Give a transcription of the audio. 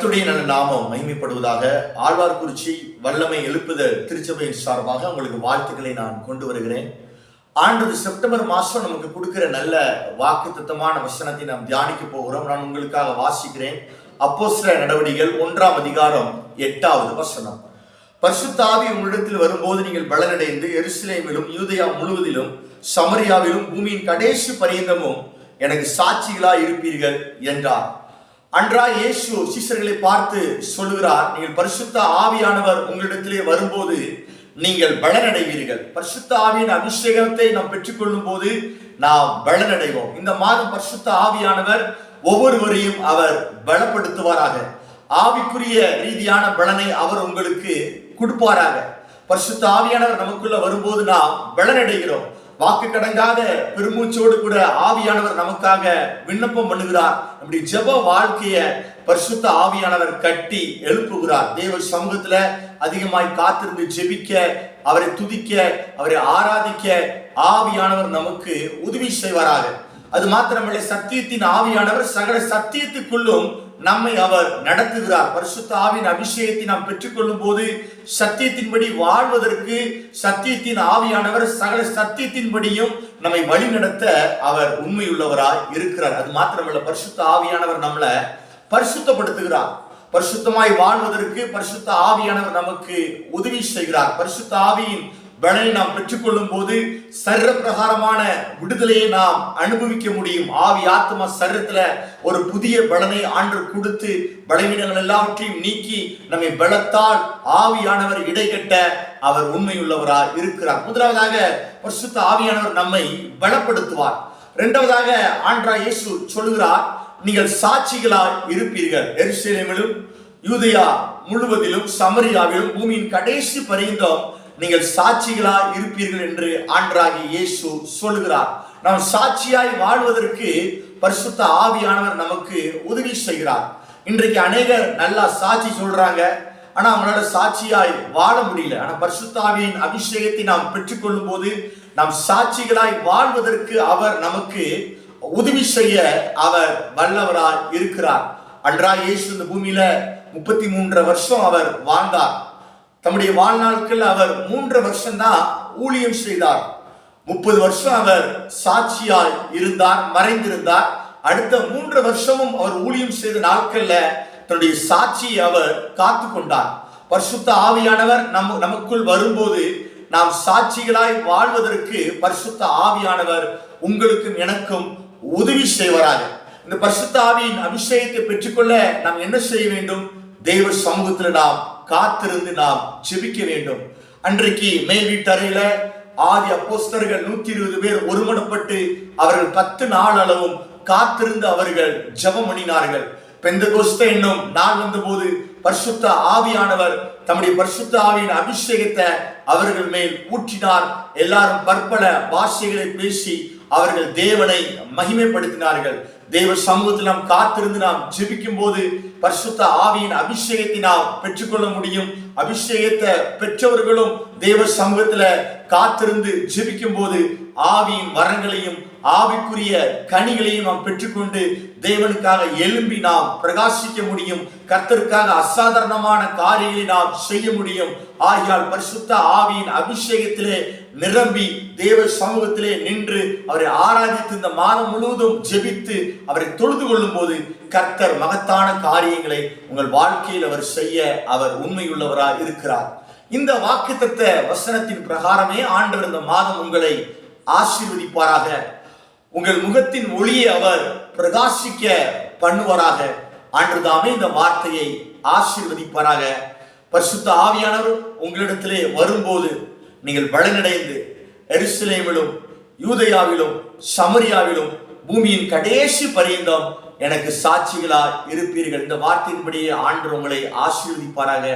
கர்த்துடைய நல்ல நாமம் மகிமைப்படுவதாக ஆழ்வார்குறிச்சி வல்லமை எழுப்புதல் திருச்சபையின் சார்பாக உங்களுக்கு வாழ்த்துக்களை நான் கொண்டு வருகிறேன். ஆண்டு செப்டம்பர் மாதம் நமக்கு கொடுக்கிற நல்ல வாக்கு வசனத்தை நாம் தியானிக்க போகிறோம். நான் உங்களுக்காக வாசிக்கிறேன். அப்போ சில நடவடிக்கைகள் ஒன்றாம் அதிகாரம் எட்டாவது வசனம். பரிசுத்தாவி உங்களிடத்தில் வரும்போது நீங்கள் பலனடைந்து எருசலேமிலும் யூதயா முழுவதிலும் சமரியாவிலும் பூமியின் கடைசி பரியந்தமும் எனக்கு சாட்சிகளாய் இருப்பீர்கள் என்றார். அன்றா இயேசு சீசர்களை பார்த்து சொல்லுகிறார் நீங்கள் பரிசுத்த ஆவியானவர் உங்களிடத்திலே வரும்போது நீங்கள் பலனடைவீர்கள். பரிசுத்த ஆவியின் அபிஷேகத்தை நாம் பெற்றுக்கொள்ளும் போது நாம் பலனடைவோம். இந்த மாதம் பரிசுத்த ஆவியானவர் ஒவ்வொருவரையும் அவர் பலப்படுத்துவாராக. ஆவிக்குரிய ரீதியான பலனை அவர் உங்களுக்கு கொடுப்பாராக. பரிசுத்த ஆவியானவர் நமக்குள்ள வரும்போது நாம் பலனடைகிறோம். வாக்கு கடங்காத பெருமூச்சோடு கூட ஆவியானவர் நமக்காக விண்ணப்பம் பண்ணுகிறார். நம்முடைய ஜெப வாழ்க்கைய பரிசுத்த ஆவியானவர் கட்டி எழுப்புகிறார். தேவ சமூகத்துல அதிகமாய் காத்திருந்து ஜெபிக்க அவரை துதிக்க அவரை ஆராதிக்க ஆவியானவர் நமக்கு உதவி செய்வாராக. அது மாத்திரமல்ல சத்தியத்தின் ஆவியானவர் சகல சத்தியத்துக்குள்ளும் நம்மை அவர் நடத்துகிறார். பரிசுத்த ஆவின் அபிஷேகத்தை நாம் பெற்றுக்கொள்ளும் போது சத்தியத்தின்படி வாழ்வதற்கு சத்தியத்தின் ஆவியானவர் சகல சத்தியத்தின்படியும் நம்மை வழி நடத்த அவர் உண்மையுள்ளவராய் இருக்கிறார். அது மாத்திரமல்ல பரிசுத்த ஆவியானவர் நம்மளை பரிசுத்தப்படுத்துகிறார். பரிசுத்தமாய் வாழ்வதற்கு பரிசுத்த ஆவியானவர் நமக்கு உதவி செய்கிறார். பரிசுத்த ஆவியின் பலனை நாம் பெற்றுக்கொள்ளும் போது சர்ர பிரகாரமான விடுதலையை நாம் அனுபவிக்க முடியும். ஆவி ஆத்மா சர்வத்துல ஒரு புதிய பலனை ஆண்டு கொடுத்து பலவீனங்கள் எல்லாவற்றையும் நீக்கி நம்மை பலத்தால் ஆவியானவர் இடைகட்ட அவர் உண்மையுள்ளவராக இருக்கிறார். முதலாவதாக பரிசுத்த ஆவியானவர் நம்மை பலப்படுத்துவார். இரண்டாவதாக ஆண்ட்ரா இயேசு சொல்லுகிறார் நீங்கள் சாட்சிகளாய் இருப்பீர்கள். எருசலேமிலும் யூதயா முழுவதிலும் சமரியாவிலும் பூமியின் கடைசி பரிந்தோம் நீங்கள் சாட்சிகளாய் இருப்பீர்கள் என்று ஆண்டராகி இயேசு சொல்கிறார் நாம் சாட்சியாய் வாழ்வதற்கு பரிசுத்த ஆவியானவர் நமக்கு உதவி செய்கிறார். இன்றைக்கு அநேகர் நல்லா சாட்சி சொல்றாங்க. ஆனா அவங்களால சாட்சியாய் வாழ முடியல. ஆனா பரிசுத்தாவியின் அபிஷேகத்தை நாம் பெற்றுக்கொள்ளும் போது நாம் சாட்சிகளாய் வாழ்வதற்கு அவர் நமக்கு உதவி செய்ய அவர் வல்லவராய் இருக்கிறார். அன்றா இயேசு இந்த பூமியில முப்பத்தி மூன்று வருஷம் அவர் வாழ்ந்தார். தம்முடைய வாழ்நாட்கள் அவர் மூன்று வருஷம் தான் ஊழியம் செய்தார். முப்பது வருஷம் அவர் சாட்சியாய் இருந்தார் மறைந்திருந்தார். அடுத்த மூன்று வருஷமும் அவர் ஊழியம் செய்த நாட்கள்ல தன்னுடைய சாட்சியை அவர் காத்து கொண்டார். பரிசுத்த ஆவியானவர் நம் நமக்குள் வரும்போது நாம் சாட்சிகளாய் வாழ்வதற்கு பரிசுத்த ஆவியானவர் உங்களுக்கும் எனக்கும் உதவி செய்வராக. இந்த பரிசுத்த ஆவியின் அபிஷேகத்தை பெற்றுக்கொள்ள நாம் என்ன செய்ய வேண்டும்? தெய்வ சமூகத்தில் நாம் காத்திருந்து நாம் ஜெபிக்க வேண்டும். அன்றைக்கு மேல் வீட்டறையில ஆதி அப்போஸ்தர்கள் நூத்தி இருபது பேர் ஒருமனப்பட்டு அவர்கள் பத்து நாள் அளவும் காத்திருந்து அவர்கள் ஜெபம் பண்ணினார்கள். பெந்தகோஸ்த என்னும் நாள் வந்தபோது பரிசுத்த ஆவியானவர் தம்முடைய பரிசுத்த ஆவியின் அபிஷேகத்தை அவர்கள் மேல் ஊற்றினார். எல்லாரும் பற்பல பாஷைகளை பேசி அவர்கள் தேவனை மகிமைப்படுத்தினார்கள். தேவ சமூகத்தில் நாம் காத்திருந்து நாம் ஜெபிக்கும் போது பரிசுத்த ஆவியின் அபிஷேகத்தை நாம் பெற்றுக்கொள்ள முடியும். அபிஷேகத்தை பெற்றவர்களும் தேவ சமூகத்துல காத்திருந்து ஜெபிக்கும் போது ஆவியின் வரங்களையும் ஆவிக்குரிய கனிகளையும் நாம் பெற்றுக்கொண்டு தேவனுக்காக எழும்பி நாம் பிரகாசிக்க முடியும். கர்த்தருக்காக அசாதாரணமான காரியங்களை நாம் செய்ய முடியும். ஆகியால் பரிசுத்த ஆவியின் அபிஷேகத்திலே நிரம்பி தேவ சமூகத்திலே நின்று அவரை ஆராதித்து இந்த மாதம் முழுவதும் ஜெபித்து அவரை தொழுது கொள்ளும் போது கர்த்தர் மகத்தான காரியங்களை உங்கள் வாழ்க்கையில் அவர் செய்ய அவர் உண்மையுள்ளவராக இருக்கிறார். இந்த வாக்குத்தத்த வசனத்தின் பிரகாரமே ஆண்டவர் இந்த மாதம் உங்களை ஆசீர்வதிப்பாராக. உங்கள் முகத்தின் ஒளியை அவர் பிரகாசிக்க பண்ணுவாராக. ஆண்டுதாமே இந்த வார்த்தையை ஆசீர்வதிப்பாராக. பரிசுத்த ஆவியானவர் உங்களிடத்திலே வரும்போது நீங்கள் பலனடைந்து எருசலேமிலும் யூதயாவிலும் சமரியாவிலும் பூமியின் கடைசி பரியந்தம் எனக்கு சாட்சிகளாய் இருப்பீர்கள். இந்த வார்த்தையின்படியே ஆண்டு உங்களை ஆசீர்வதிப்பாராக.